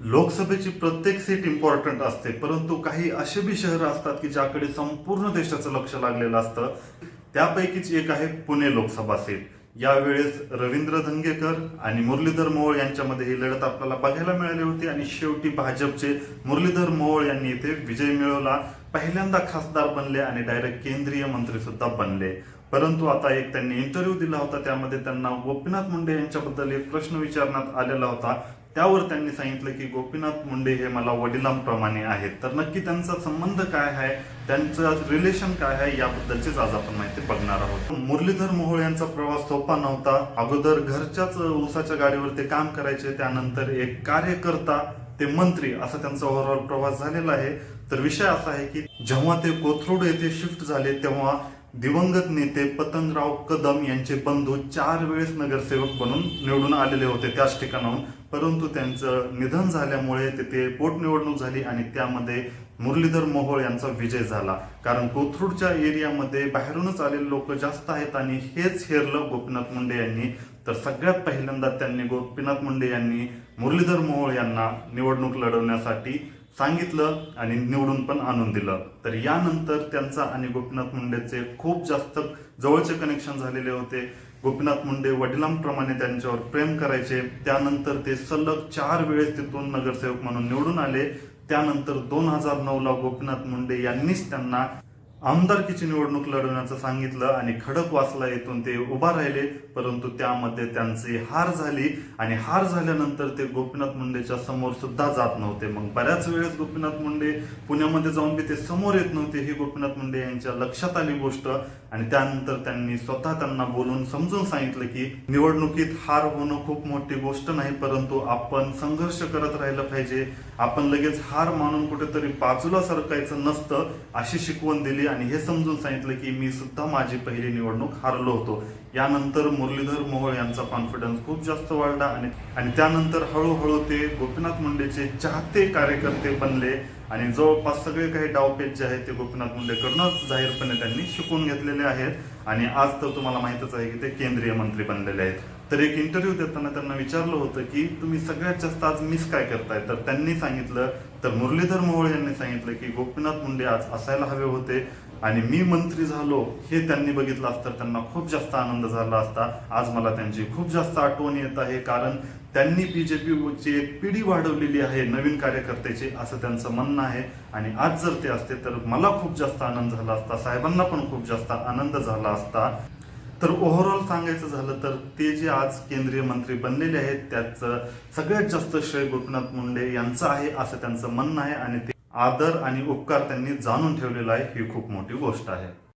लोकसभेची प्रत्येक seat important असते परंतु काही असे बी शहरं असतात की ज्याकडे संपूर्ण देशाचं लक्ष लागलेलं असतं. त्यापैकीच एक आहे पुणे लोकसभा सीट. यावेळेस रवींद्र धंगेकर आणि मुरलीधर मोहोळ यांच्यामध्ये ही लढत आपल्याला बघायला मिळाली होती. आणि शेवटी भाजपचे मुरलीधर मोहोळ यांनी इथे विजय मिळवला. पहिल्यांदा खासदार बनले आणि डायरेक्ट केंद्रीय मंत्री सुद्धा बनले. परंतु आता एक त्यांनी इंटरव्ह्यू दिला होता. त्यामध्ये त्यांना गोपीनाथ मुंडे यांच्याबद्दल एक प्रश्न विचारण्यात आलेला होता. त्यावर त्यांनी सांगितलं की गोपीनाथ मुंडे हे मला वडिलांप्रमाणे आहेत. तर नक्की त्यांचा संबंध काय आहे? त्यांचं रिलेशन काय आहे? याबद्दलचीच आज आपण माहिती बघणार आहोत. मुरलीधर मोहोळ यांचा प्रवास सोपा नव्हता. अगोदर घरच्याच उसाच्या गाडीवर ते काम करायचे त्यानंतर एक कार्यकर्ता ते मंत्री असा त्यांचा ओव्हरऑल प्रवास झालेला आहे. तर विषय असा आहे की जेव्हा ते कोथरूड येथे शिफ्ट झाले तेव्हा दिवंगत नेते पतंगराव कदम यांचे बंधू चार वेळेस नगरसेवक बनून निवडून आलेले होते त्याच ठिकाणाहून. परंतु त्यांचं निधन झाल्यामुळे तिथे पोटनिवडणूक झाली आणि त्यामध्ये मुरलीधर मोहोळ यांचा विजय झाला. कारण कोथरूडच्या एरियामध्ये बाहेरूनच आलेले लोक जास्त आहेत आणि हेच हेरलं गोपीनाथ मुंडे यांनी तर सगळ्यात पहिल्यांदा त्यांनी गोपीनाथ मुंडे यांनी मुरलीधर मोहोळ यांना निवडणूक लढवण्यासाठी सांगितलं आणि निवडून पण आणून दिलं. तर यानंतर त्यांचा आणि गोपीनाथ मुंडेचे खूप जास्त जवळचे कनेक्शन झालेले होते. गोपीनाथ मुंडे वडिलांप्रमाणे त्यांच्यावर प्रेम करायचे. त्यानंतर ते सलग चार वेळेस तिथून नगरसेवक म्हणून निवडून आले. त्यानंतर दोन हजार नऊ ला गोपीनाथ मुंडे यांनीच त्यांना आमदारकीची निवडणूक लढवण्याचं सांगितलं आणि खडकवासला येथून ते उभा राहिले परंतु त्यामध्ये त्यांची हार झाली आणि हार झाल्यानंतर ते गोपीनाथ मुंडेच्या समोर सुद्धा जात नव्हते. मग बऱ्याच वेळेस गोपीनाथ मुंडे पुण्यामध्ये जाऊन बी ते समोर येत नव्हते ही गोपीनाथ मुंडे यांच्या लक्षात आली गोष्ट. आणि त्यानंतर त्यांनी स्वतः त्यांना बोलून समजून सांगितलं की निवडणुकीत हार होणं खूप मोठी गोष्ट नाही परंतु आपण संघर्ष करत राहिलं पाहिजे. आपण लगेच हार मानून कुठेतरी बाजूला सरकायचं नसतं अशी शिकवण दिली आणि हे समजून सांगितलं की मी सुद्धा माझी पहिली निवडणूक हारलो होतो. यानंतर मुरलीधर मोहोळ यांचा कॉन्फिडन्स खूप जास्त वाढला आणि आणि त्यानंतर हळूहळू ते गोपीनाथ मुंडेचे चाहते कार्यकर्ते बनले. आणि जवळपास सगळे काही डावपेच जे आहेत ते गोपीनाथ मुंडेकडूनच जाहीरपणे त्यांनी शिकून घेतलेले आहेत. आणि आज तर तुम्हाला माहितच आहे की ते केंद्रीय मंत्री बनलेले आहेत. तर एक इंटरव्ह्यू देताना त्यांना विचारलं होतं की तुम्ही सगळ्यात जास्त आज मिस काय करताय? तर त्यांनी सांगितलं तर मुरलीधर मोहोळ यांनी सांगितलं की गोपीनाथ मुंडे आज असायला हवे होते आणि मी मंत्री झालो हे त्यांनी बघितलं असतं त्यांना खूप जास्त आनंद झाला असता. आज मला त्यांची खूप जास्त आठवण येत आहे कारण त्यांनी बीजेपीची एक पिढी वाढवलेली आहे नवीन कार्यकर्त्याची असं त्यांचं म्हणणं आहे. आणि आज जर ते असते तर मला खूप जास्त आनंद झाला असता साहेबांना पण खूप जास्त आनंद झाला असता. तर ओव्हरऑल सांगायचं झालं तर ते जे आज केंद्रीय मंत्री बनलेले आहेत त्याचं सगळ्यात जास्त श्रेय गोपीनाथ मुंडे यांचं आहे असं त्यांचं म्हणणं आहे आणि ते आदर आणि उपकार त्यांनी जाणून ठेवलेला आहे ही खूप मोठी गोष्ट आहे.